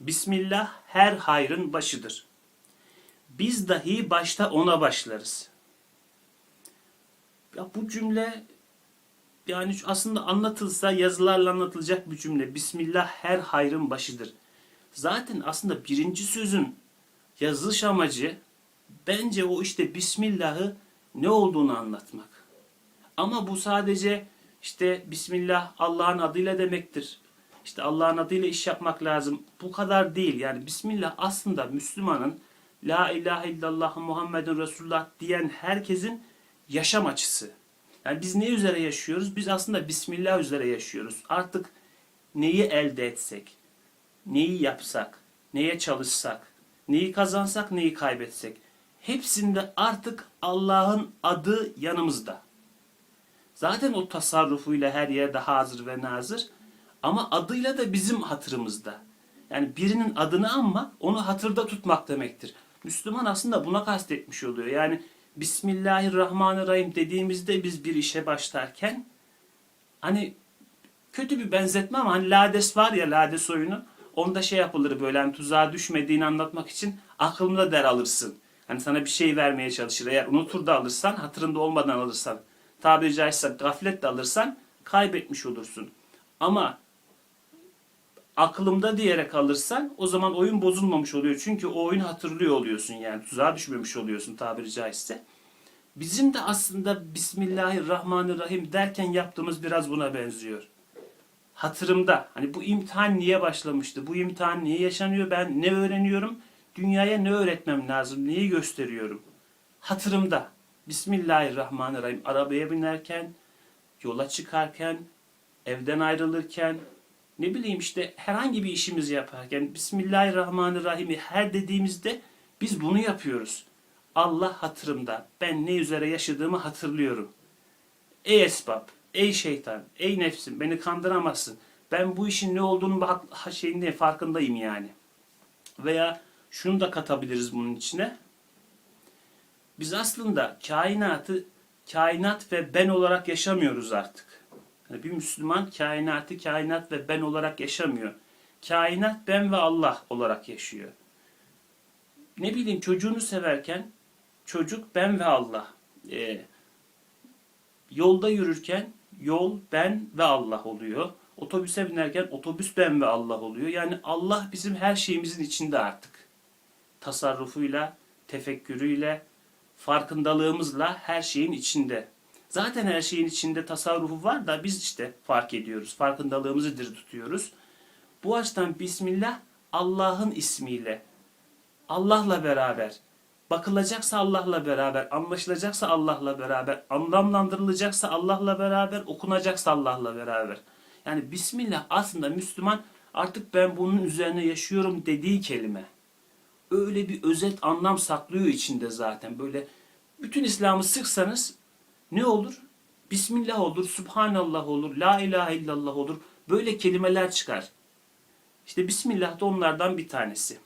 Bismillah her hayrın başıdır. Biz dahi başta ona başlarız. Ya bu cümle yani aslında anlatılsa yazılarla anlatılacak bir cümle. Bismillah her hayrın başıdır. Zaten aslında birinci sözün yazılış amacı bence o işte Bismillah'ı ne olduğunu anlatmak. Ama bu sadece işte Bismillah Allah'ın adıyla demektir. İşte Allah'ın adıyla iş yapmak lazım. Bu kadar değil. Yani Bismillah aslında Müslümanın La ilahe illallah Muhammedun Resulullah diyen herkesin yaşam açısı. Yani biz ne üzere yaşıyoruz? Biz aslında Bismillah üzere yaşıyoruz. Artık neyi elde etsek, neyi yapsak, neye çalışsak, neyi kazansak, neyi kaybetsek hepsinde artık Allah'ın adı yanımızda. Zaten o tasarrufuyla her yerde hazır ve nazır ama adıyla da bizim hatırımızda. Yani birinin adını anmak onu hatırda tutmak demektir. Müslüman aslında buna kastetmiş oluyor. Yani Bismillahirrahmanirrahim dediğimizde biz bir işe başlarken hani kötü bir benzetme ama hani lades var ya lades oyunu onda şey yapılır böyle hani tuzağa düşmediğini anlatmak için aklında der alırsın. Hani sana bir şey vermeye çalışır. Eğer unutur da alırsan, hatırında olmadan alırsan, tabiri caizse gaflet de alırsan kaybetmiş olursun. Ama aklımda diyerek alırsan o zaman oyun bozulmamış oluyor. Çünkü o oyunu hatırlıyor oluyorsun yani tuzağa düşmemiş oluyorsun tabiri caizse. Bizim de aslında Bismillahirrahmanirrahim derken yaptığımız biraz buna benziyor. Hatırımda hani bu imtihan niye başlamıştı? Bu imtihan niye yaşanıyor? Ben ne öğreniyorum? Dünyaya ne öğretmem lazım? Neyi gösteriyorum? Hatırımda. Bismillahirrahmanirrahim. Arabaya binerken, yola çıkarken, evden ayrılırken, ne bileyim işte herhangi bir işimizi yaparken Bismillahirrahmanirrahim'i her dediğimizde biz bunu yapıyoruz. Allah hatırımda. Ben ne üzere yaşadığımı hatırlıyorum. Ey esbab, ey şeytan, ey nefsim beni kandıramazsın. Ben bu işin ne olduğunu şeyinde farkındayım yani. Veya şunu da katabiliriz bunun içine. Biz aslında kainatı kainat ve ben olarak yaşamıyoruz artık. Yani bir Müslüman kainatı kainat ve ben olarak yaşamıyor. Kainat ben ve Allah olarak yaşıyor. Ne bileyim çocuğunu severken çocuk ben ve Allah. Ee, yolda yürürken yol ben ve Allah oluyor. Otobüse binerken otobüs ben ve Allah oluyor. Yani Allah bizim her şeyimizin içinde artık. Tasarrufuyla, tefekkürüyle, farkındalığımızla her şeyin içinde. Zaten her şeyin içinde tasarrufu var da biz işte fark ediyoruz. Farkındalığımızı diri tutuyoruz. Bu açıdan Bismillah Allah'ın ismiyle, Allah'la beraber, bakılacaksa Allah'la beraber, anlaşılacaksa Allah'la beraber, anlamlandırılacaksa Allah'la beraber, okunacaksa Allah'la beraber. Yani Bismillah aslında Müslüman artık ben bunun üzerine yaşıyorum dediği kelime. Öyle bir özet anlam saklıyor içinde zaten. Böyle bütün İslam'ı sıksanız ne olur? Bismillah olur, Subhanallah olur, La ilahe illallah olur. Böyle kelimeler çıkar. İşte Bismillah da onlardan bir tanesi.